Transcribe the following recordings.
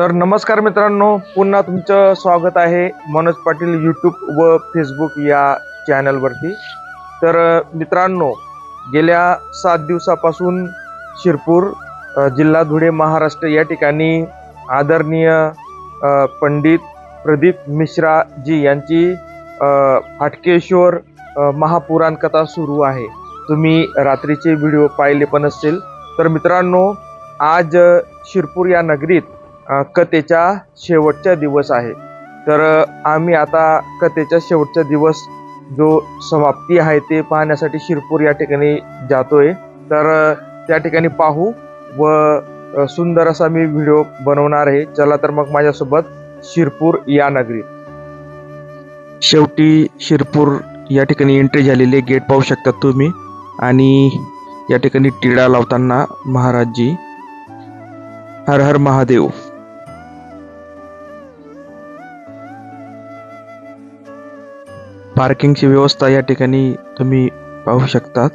तर नमस्कार मित्रांनो पुन्हा तुमचं स्वागत आहे मनोज पाटील यूट्यूब व फेसबुक या चॅनलवरती तर मित्रांनो गेल्या सात दिवसापासून शिरपूर जिल्हा धुळे महाराष्ट्र या ठिकाणी आदरणीय पंडित प्रदीप मिश्रा जी यांची हाटकेश्वर महापुराणकथा महापुराण कथा सुरू आहे. तुम्ही रात्रीचे व्हिडिओ पाहिले पण असतील. तर मित्रांनो आज शिरपूर या नगरीत कथेचा शेवटचा दिवस आहे. तर आम्ही आता कथेचा शेवटचा दिवस जो समाप्ती आहे ते पाहण्यासाठी शिरपूर या ठिकाणी जातोय. तर त्या ठिकाणी पाहू व सुंदर असा मी व्हिडिओ बनवणार आहे. चला तर मग माझ्यासोबत शिरपूर या नगरीत. शेवटी शिरपूर या ठिकाणी एंट्री झालेली गेट पाहू शकता तुम्ही. आणि या ठिकाणी टिळा लावताना महाराजजी. हर हर महादेव. पार्किंगची व्यवस्था या ठिकाणी तुम्ही पाहू शकता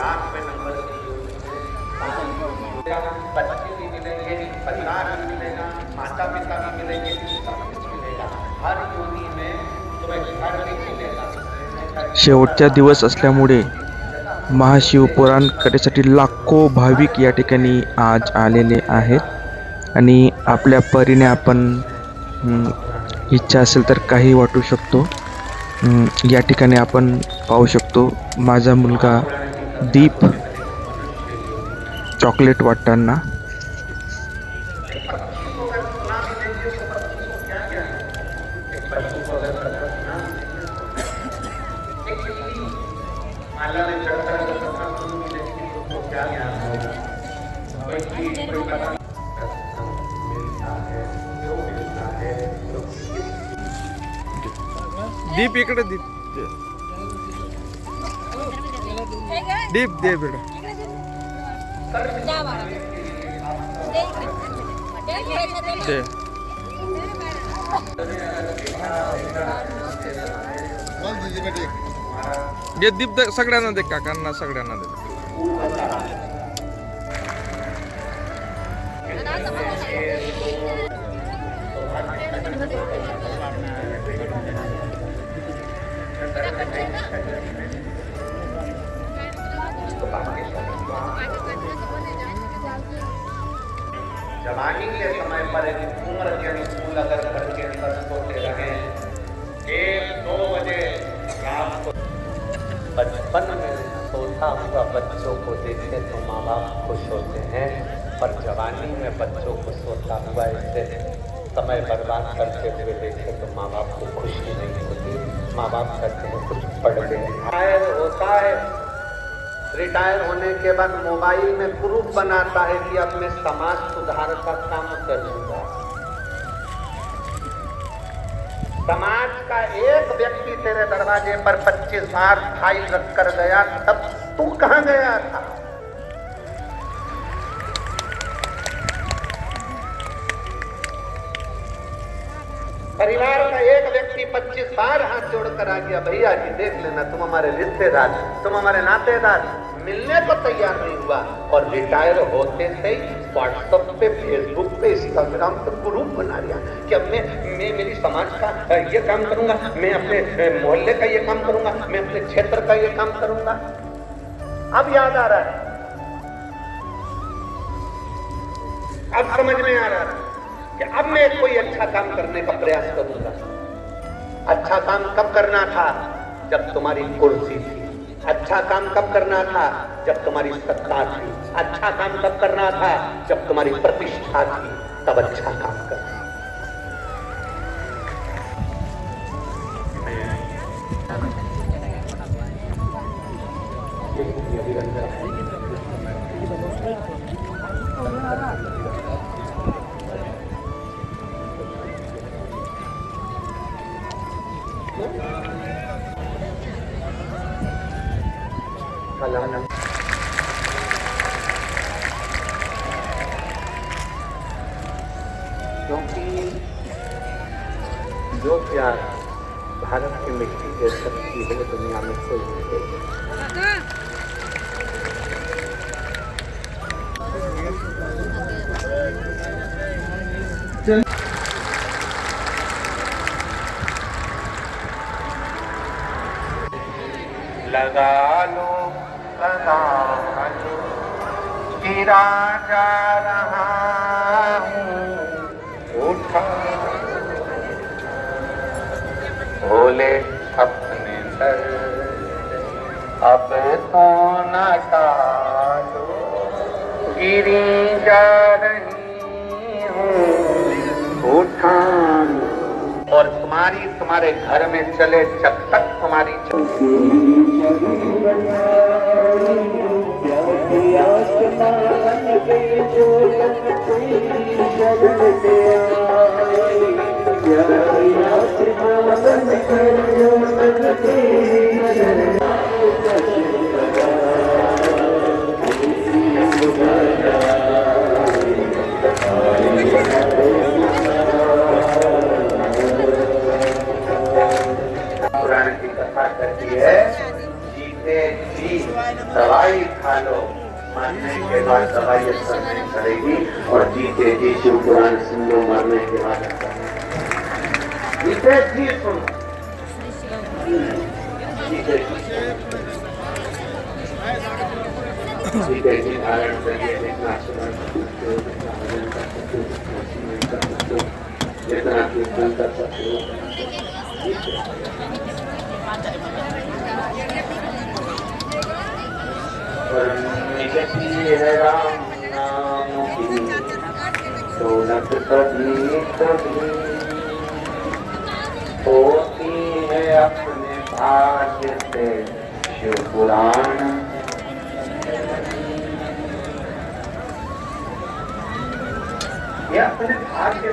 लाख नंबर बच्चे भी मिलेंगे परिवार भी मिलेगा माता पिता भी मिलेंगे सब कुछ मिलेगा हर योनि में तुम्हें घर भी मिलेगा शेवटचा दिवस असल्यामुळे महाशिवपुराण कथेसाठी लाखो भाविक या ठिकाणी आज आलेले आहेत. आणि आपल्या परीने आपण इच्छा असेल तर काही वाटू शकतो. या ठिकाणी आपण पाहू शकतो. माझा मुलगा दीप चॉकलेट वाटताना. दीप इकडे दीप. दीप दे बेटा दे. दे दीप सगळ्यांना दे काकांना सगळ्यांना दे. जवानी के समय पर उम्र अगर घर के अंदर सोते रहे एक दो बजे रात को बचपन में सोता हुआ बच्चों को देखे तो माँ बाप खुश होते हैं पर जवानी में बच्चों को सोता हुआ ऐसे समय बर्बाद करते हुए देखे तो माँ बाप को खुशी नहीं होती माँ बाप कहते हैं कुछ पढ़ रिटायर होता है रिटायर होने के बाद मोबाइल में प्रूफ बनाता है कि अब मैं समाज सुधार का काम करूँगा। समाज का एक व्यक्ति तेरे दरवाजे पर 25 बार फ़ाइल रख कर गया, तब तू कहाँ गया था? परिवार का एक व्यक्ति 25 बार हाथ जोड़कर आ गया, भैया जी, देख लेना, तुम हमारे रिश्तेदार तुम हमारे नातेदार मिलने को तैयार नहीं हुआ और रिटायर होते ही व्हाट्सएप पे फेसबुक पे इंस्टाग्राम पे ग्रुप बना लिया कि अब मैं मैं मेरी समाज का ये काम करूँगा, मैं अपने मोहल्ले का ये काम करूँगा, मैं अपने क्षेत्र का ये काम करूँगा। अब याद आ रहा है। अब समझ में आ रहा है कि अब मैं कोई अच्छा काम करने का प्रयास करूँगा। अच्छा काम कब करना था? जब तुम्हारी कुर्सी थी। अच्छा काम कब करना था? जब तुम्हारी सत्ता थी। अच्छा काम कब करना था? जब तुम्हारी प्रतिष्ठा थी तब अच्छा काम करना। लगा लो लगा लो गिरा जा रहा अब तो न टालो गिरी जा रही हूँ और तुम्हारी तुम्हारे घर में चले जब तक तुम्हारी पुराण सोनत कभी होती है अपने भाग्य से शिवपुराण पुराण ये अपने भाग्य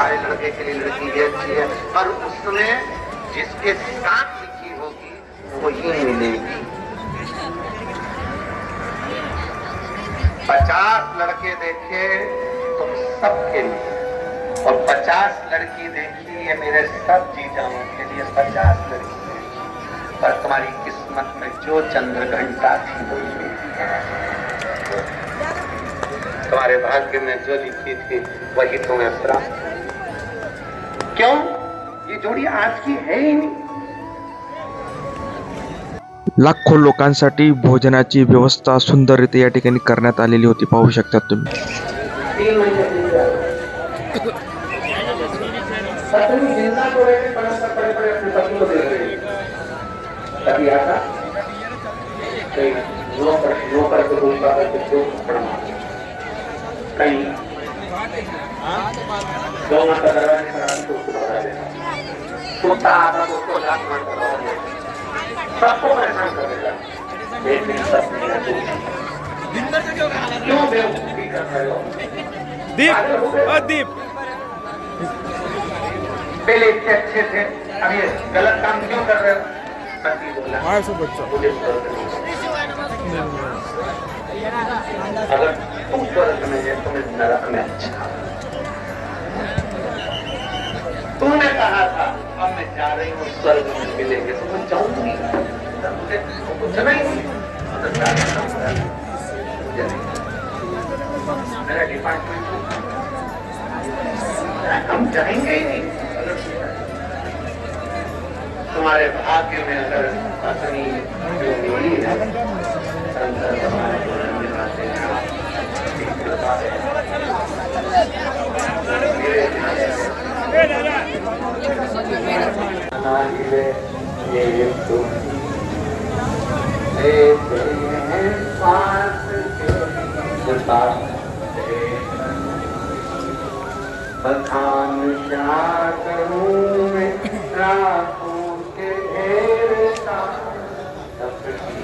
तुम लड़के के लिए लड़की भी अच्छी है और उसमें जिसके साथ लिखी होगी वही मिलेगी पचास लड़के देखे तुम सबके लिए। और पचास लड़की देखी ये मेरे सब जी जानों के लिए पचास लड़की। पर तुम्हारी किस्मत में जो चंद्र घंटा थी वो तुम्हारे भाग्य में जो लिखी थी वही तुम्हें प्राप्त क्यों ये जोड़ी आज की है ही नहीं लाखो लोकांसाठी भोजनाची व्यवस्था सुंदररीत्या या ठिकाणी करण्यात आलेली होती पाहू शकता तुम्ही कभी आता। कहीं नौकर नौकर को दूसरा करके दो थप्पड़ मारे कहीं दो माता दरवाजे पर आके उसको भगा देता कुत्ता आता तो उसको लात मार कर भगा देता सबको परेशान कर देता। लेकिन पत्नी ने पूछा, क्यों बेवकूफी कर रहे हो? पागल हो गए? दीप। पहले इतने अच्छे थे अब ये गलत काम क्यों कर रहे हो? पति बोला मुझे स्वर्ग नहीं। अगर तुम स्वर्ग में है तुम्हें नरक में अच्छा तूने कहा था अब मैं जा रही हूँ स्वर्ग में मिलेंगे तो मैं जाऊंगी तो मुझे कुछ नहीं मतलब जाने का मुझे नहीं। मेरा डिपार्टमेंट हम जाएंगे ही नहीं अगर तुम्हारे भाग्य में अगर अपनी जो मिली है संसार एक ये बखान क्या करूं मैं रातों के ढेर का खजाना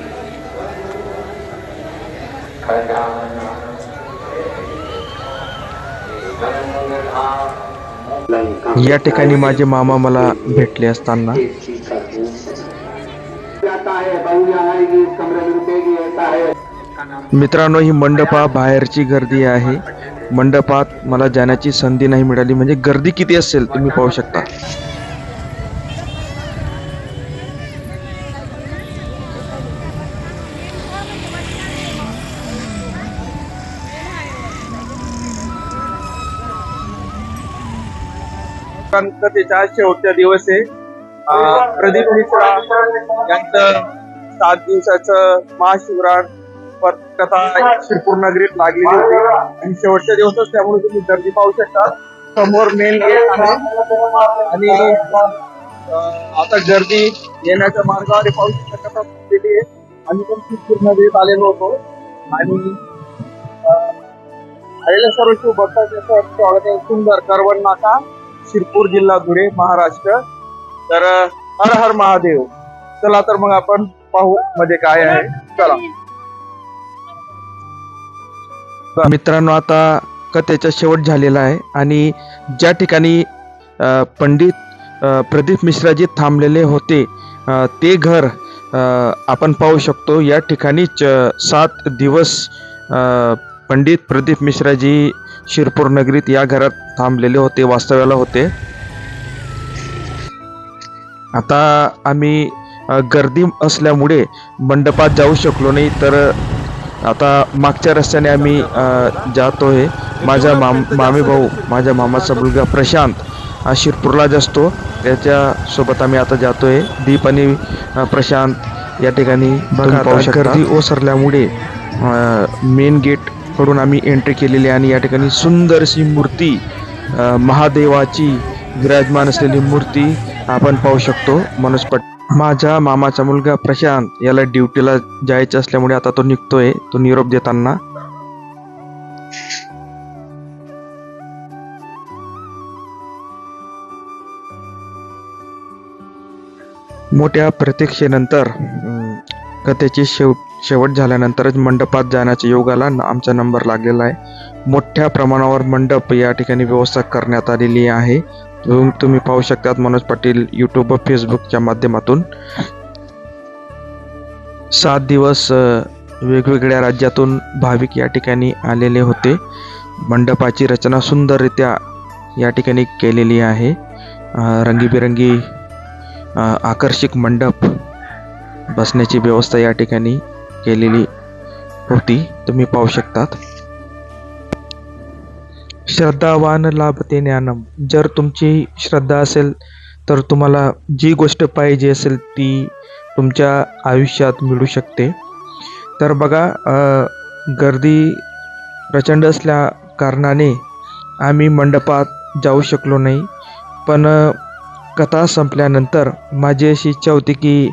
या ठिकाणी माझे मामा मला भेटले असताना. मित्रांनो ही मंडपा बाहेरची गर्दी आहे. मंडपात मला जाण्याची संधी नाही मिळाली. म्हणजे गर्दी किती असेल तुम्ही पाहू शकता. शांततेचा शेवटच्या दिवस आहे. प्रदीप मिश्रा यांचं सात दिवसाचं महाशिवरात पर- कथा शिरपूर नगरीत लागलेली होती. आणि शेवटच्या दिवस त्यामुळे तुम्ही गर्दी पाहू शकता. समोर मेन गेट आहे. आणि आता गर्दी येण्याच्या मार्गावर पाहू शकता कथा आहे आम्ही पण शिरपूर नगरीत आलेलो होतो. आणि आलेल्या सर्व बघता स्वागत आहे. सुंदर करवण नाका. शिरपूर जिल्हा धुळे महाराष्ट्र. तर हर हर महादेव. चला तर मग आपण पाहू मध्ये काय आहे. चला. मित्रांनो आता कथेचा शेवट झालेला आहे आणि ज्या ठिकाणी पंडित प्रदीप मिश्राजी थांबलेले होते ते घर आपण पाहू शकतो. या ठिकाणीच सात दिवस पंडित प्रदीप मिश्राजी शिरपूर नगरीत या घरात थांबलेले होते वास्तव्याला होते. आता आम्ही गर्दी असल्यामुळे मंडपात जाऊ शकलो नाही तर आता मागच्या रस्त्याने आम्ही अ, जातोय. माझा माम मामे भाऊ माझ्या मामाचा मुलगा प्रशांत हा शिरपूरलाच असतो. त्याच्यासोबत आम्ही आता जातोय. दीप आणि प्रशांत या ठिकाणी बघा. गर्दी ओसरल्यामुळे मेन गेट कडून आम्ही एंट्री केलेली आणि या ठिकाणी सुंदरशी मूर्ती महादेवाची विराजमान असलेली मूर्ती आपण पाहू शकतो. मनोजपट माझ्या मामाचा मुलगा प्रशांत याला ड्युटीला जायचं असल्यामुळे आता तो निघतोय तो निरोप देताना. मोठ्या प्रतीक्षेनंतर कथेची शेवट शेवट झाल्यानंतरच मंडपात जाण्याच्या योगाला आमचा नंबर लागलेला आहे. मोठ्या प्रमाणावर मंडप या ठिकाणी व्यवस्था करण्यात आलेली आहे. तुम्ही पाहू शकतात मनोज पाटील यूट्यूब व फेसबुकच्या माध्यमातून. सात दिवस वेगवेगळ्या राज्यातून भाविक या ठिकाणी आलेले होते. मंडपाची रचना सुंदररित्या या ठिकाणी केलेली आहे. रंगीबेरंगी आकर्षक मंडप बसण्याची व्यवस्था या ठिकाणी केलेली होती तुम्ही पाहू शकतात. श्रद्धावान लाभते ज्ञानम. जर तुमची श्रद्धा असेल तर तुम्हाला जी गोष्ट पाहिजे असेल ती तुमच्या आयुष्यात मिळू शकते. तर बघा गर्दी प्रचंड असल्या कारणाने आम्ही मंडपात जाऊ शकलो नाही. पण कथा संपल्यानंतर माझी अशी इच्छा होती की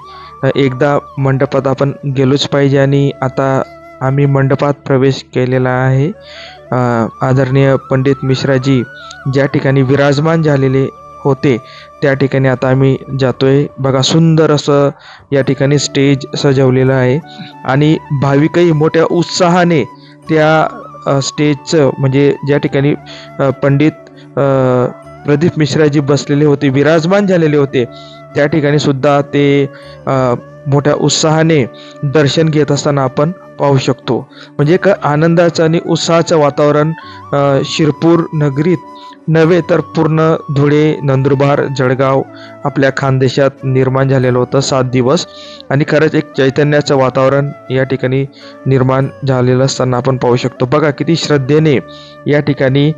एकदा मंडपात आपण गेलोच पाहिजे आणि आता आम्ही मंडपात प्रवेश केलेला आहे. आदरणीय पंडित मिश्राजी ज्या ठिकाणी विराजमान झालेले होते त्या ठिकाणी आता आम्ही जातोय. बघा सुंदर असं या ठिकाणी स्टेज सजवलेलं आहे आणि भाविकही मोठ्या उत्साहाने त्या स्टेजचं म्हणजे ज्या ठिकाणी पंडित प्रदीप मिश्राजी बसलेले होते विराजमान झालेले होते त्या ठिकाणी सुद्धा ते मोठ्या उत्साहाने दर्शन घेत असताना आपण पाहू शकतो. म्हणजे एक आनंदाचं आणि उत्साहाचं वातावरण शिरपूर नगरीत नव्हे तर पूर्ण धुळे नंदुरबार जळगाव आपल्या खानदेशात निर्माण झालेलं होतं सात दिवस. आणि खरंच एक चैतन्याचं वातावरण या ठिकाणी निर्माण झालेलं असताना आपण पाहू शकतो. बघा किती श्रद्धेने या ठिकाणी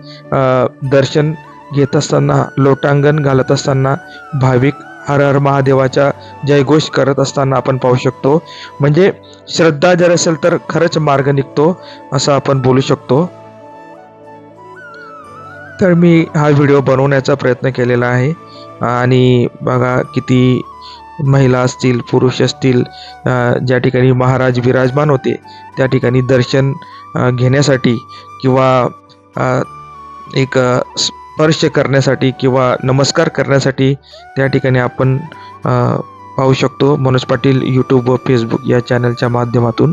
दर्शन घेत असताना लोटांगण घालत असताना भाविक हर हर महादेवाच्या जयघोष करत असताना आपण पाहू शकतो. म्हणजे श्रद्धा जर असेल तर खरंच मार्ग निघतो असं आपण बोलू शकतो. तर मी हा व्हिडिओ बनवण्याचा प्रयत्न केलेला आहे. आणि बघा किती महिला असतील पुरुष असतील ज्या ठिकाणी महाराज विराजमान होते त्या ठिकाणी दर्शन घेण्यासाठी किंवा एक स्पर्श करण्यासाठी किंवा नमस्कार करण्यासाठी त्या ठिकाणी आपण पाहू शकतो. मनोज पाटील यूट्यूब व फेसबुक या चॅनलच्या माध्यमातून.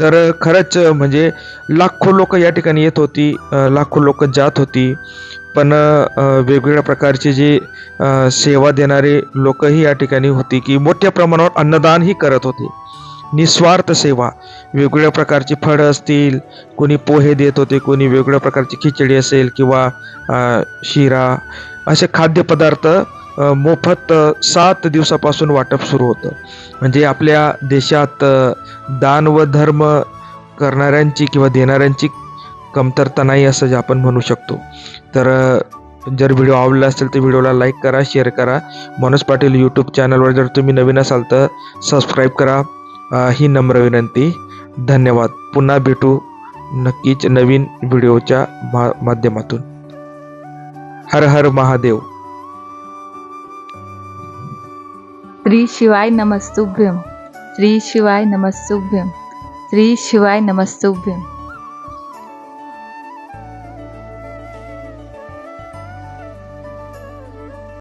तर खरंच म्हणजे लाखो लोक या ठिकाणी येत होती लाखो लोक जात होती. पण वेगवेगळ्या प्रकारचे जे सेवा देणारे लोकही या ठिकाणी होती की मोठ्या प्रमाणावर अन्नदानही करत होते. निस्वार्थ सेवा. वेगवेगळ्या प्रकारची फळं असतील कोणी पोहे देत होते कोणी वेगवेगळ्या प्रकारची खिचडी असेल किंवा शिरा असे खाद्यपदार्थ मोफत सात दिवसापासून वाटप सुरू होतं. म्हणजे आपल्या देशात दान व धर्म करणाऱ्यांची किंवा देणाऱ्यांची कमतरता नाही असं जे आपण म्हणू शकतो. तर जर व्हिडिओ आवडला असेल तर व्हिडिओला लाईक करा शेअर करा. मनोज पाटील यूट्यूब चॅनलवर जर तुम्ही नवीन असाल तर सबस्क्राईब करा. ही नम्र विनंती धन्यवाद पुन्हा भेटू नक्कीच नवीन व्हिडिओच्या मा माध्यमातून हर हर महादेव श्री शिवाय नमस्तुभ्यम श्री शिवाय नमस्तुभ्यम श्री शिवाय नमस्तुभ्यम